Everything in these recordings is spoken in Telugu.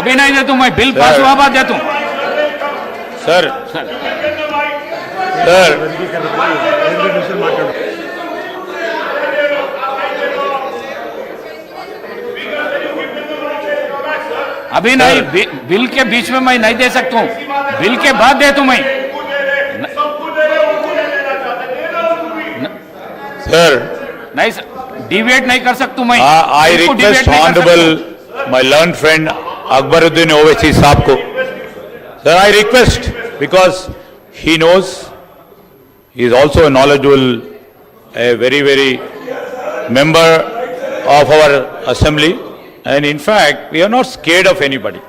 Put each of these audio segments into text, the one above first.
अभी नहीं देता मैं बिल पास हुआ बाद देता हूँ। सर। सर। अभी नहीं बि- बिल के बीच में मैं नहीं दे सकता हूँ। बिल के बाद दे तू मैं। सर। नहीं सर। डिबेट नहीं कर सकता मैं। I request honourable my learn friend Akbaruddin Owaisi Saab. Sir, I request because he knows, he is also a knowledgeable, a very, very member of our assembly. And in fact, we are not scared of anybody.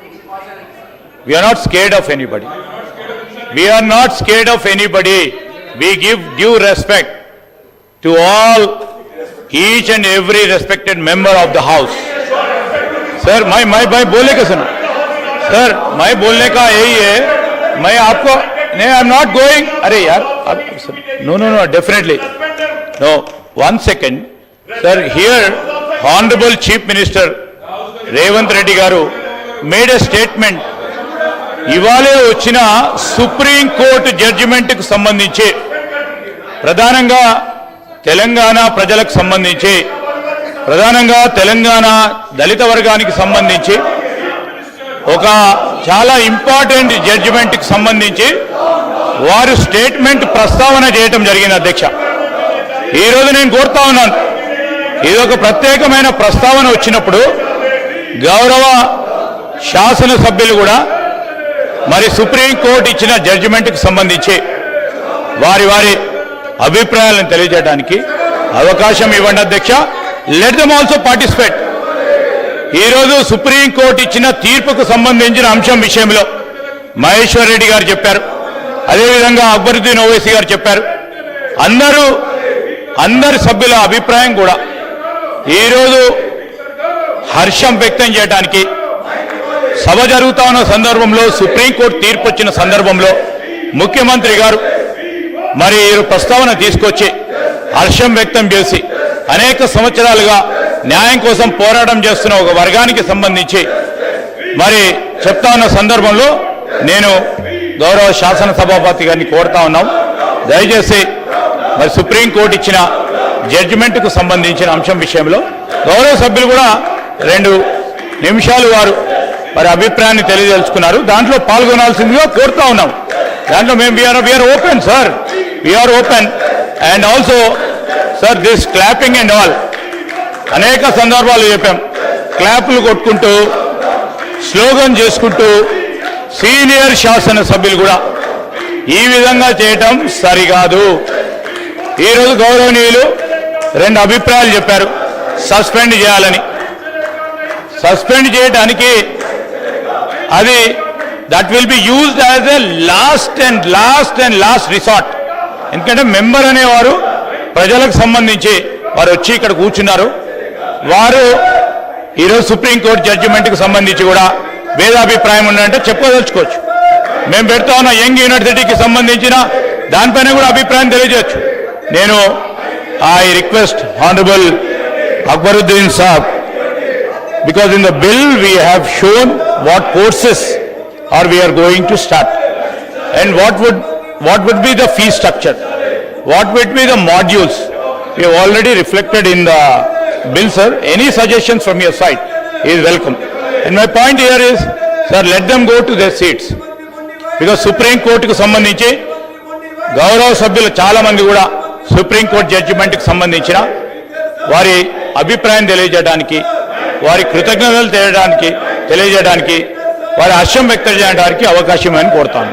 We are not scared of anybody. We are not scared of anybody. We give due respect to all, each and every respected member of the house. Sir मैं मैं भाई बोले का सुनो सर मैं बोलने का यही है मैं आपको नहीं आई एम नॉट गोइंग अरे यार no no no definitely no one second sir here honourable chief minister Revanth Reddy garu made a statement ఇవాళే వచ్చిన సుప్రీం కోర్టు జడ్జిమెంట్కు సంబంధించి ప్రధానంగా తెలంగాణ ప్రజలకు సంబంధించి ప్రధానంగా తెలంగాణ దళిత వర్గానికి సంబంధించి ఒక చాలా ఇంపార్టెంట్ జడ్జిమెంట్కి సంబంధించి వారు స్టేట్మెంట్ ప్రస్తావన చేయటం జరిగింది అధ్యక్ష. ఈరోజు నేను కోరుతా ఉన్నాను. ఇది ఒక ప్రత్యేకమైన ప్రస్తావన వచ్చినప్పుడు గౌరవ శాసనసభ్యులు కూడా మరి సుప్రీంకోర్టు ఇచ్చిన జడ్జిమెంట్కి సంబంధించి వారి వారి అభిప్రాయాలను తెలియజేయడానికి అవకాశం ఇవ్వండి అధ్యక్ష. లెట్ దమ్ ఆల్సో పార్టిసిపేట్ ఈరోజు సుప్రీంకోర్టు ఇచ్చిన తీర్పుకు సంబంధించిన అంశం విషయంలో మహేశ్వర్ రెడ్డి గారు చెప్పారు. అదేవిధంగా అక్బరుద్దీన్ ఓవైసీ గారు చెప్పారు. అందరూ అందరి సభ్యుల అభిప్రాయం కూడా ఈరోజు హర్షం వ్యక్తం చేయడానికి సభ జరుగుతా ఉన్న సందర్భంలో సుప్రీంకోర్టు తీర్పు వచ్చిన సందర్భంలో ముఖ్యమంత్రి గారు మరి ప్రస్తావన తీసుకొచ్చి హర్షం వ్యక్తం చేసి అనేక సంవత్సరాలుగా న్యాయం కోసం పోరాటం చేస్తున్న ఒక వర్గానికి సంబంధించి మరి చెప్తా ఉన్న సందర్భంలో నేను గౌరవ శాసనసభాపతి గారిని కోరుతా ఉన్నాం. దయచేసి మరి సుప్రీంకోర్టు ఇచ్చిన జడ్జిమెంట్కు సంబంధించిన అంశం విషయంలో గౌరవ సభ్యులు కూడా రెండు నిమిషాలు వారు మరి అభిప్రాయాన్ని తెలియదలుచుకున్నారు దాంట్లో పాల్గొనాల్సిందిగా కోరుతా ఉన్నాం. దాంట్లో మేము we are we are open sir we are open and also sir this clapping and all అనేక సందర్భాలు చెప్పాం. క్లాపులు కొట్టుకుంటూ స్లోగన్ చేసుకుంటూ సీనియర్ శాసన సభ్యులు కూడా ఈ విధంగా చేయటం సరికాదు. ఈరోజు గౌరవనీయులు రెండు అభిప్రాయాలు చెప్పారు. సస్పెండ్ చేయాలని. సస్పెండ్ చేయడానికి అది that will be used as a last and last and last resort ఎందుకంటే మెంబర్ అనేవారు ప్రజలకు సంబంధించి వారు వచ్చి ఇక్కడ కూర్చున్నారు. వారు ఈరోజు సుప్రీంకోర్టు జడ్జిమెంట్కి సంబంధించి కూడా భేదాభిప్రాయం ఉందంటే చెప్పదలుచుకోవచ్చు. మేము పెడతా ఉన్న యంగ్ యూనివర్సిటీకి సంబంధించిన దానిపైన కూడా అభిప్రాయం తెలియజేయచ్చు. నేను I request honourable Akbaruddin Saab because in the bill we have shown what courses are we are going to start and what would what would be the fee structure what would be the modules we have already reflected in the bill sir any suggestions from your side is welcome and my point here is sir let them go to their seats because Supreme కోర్టుకు సంబంధించి గౌరవ సభ్యులు చాలా మంది కూడా సుప్రీం కోర్టు జడ్జిమెంట్కి సంబంధించిన వారి అభిప్రాయం తెలియజేయడానికి వారి కృతజ్ఞతలు తెలియడానికి తెలియజేయడానికి వారి హర్షం వ్యక్తం చేయడానికి అవకాశం అని కోరుతాను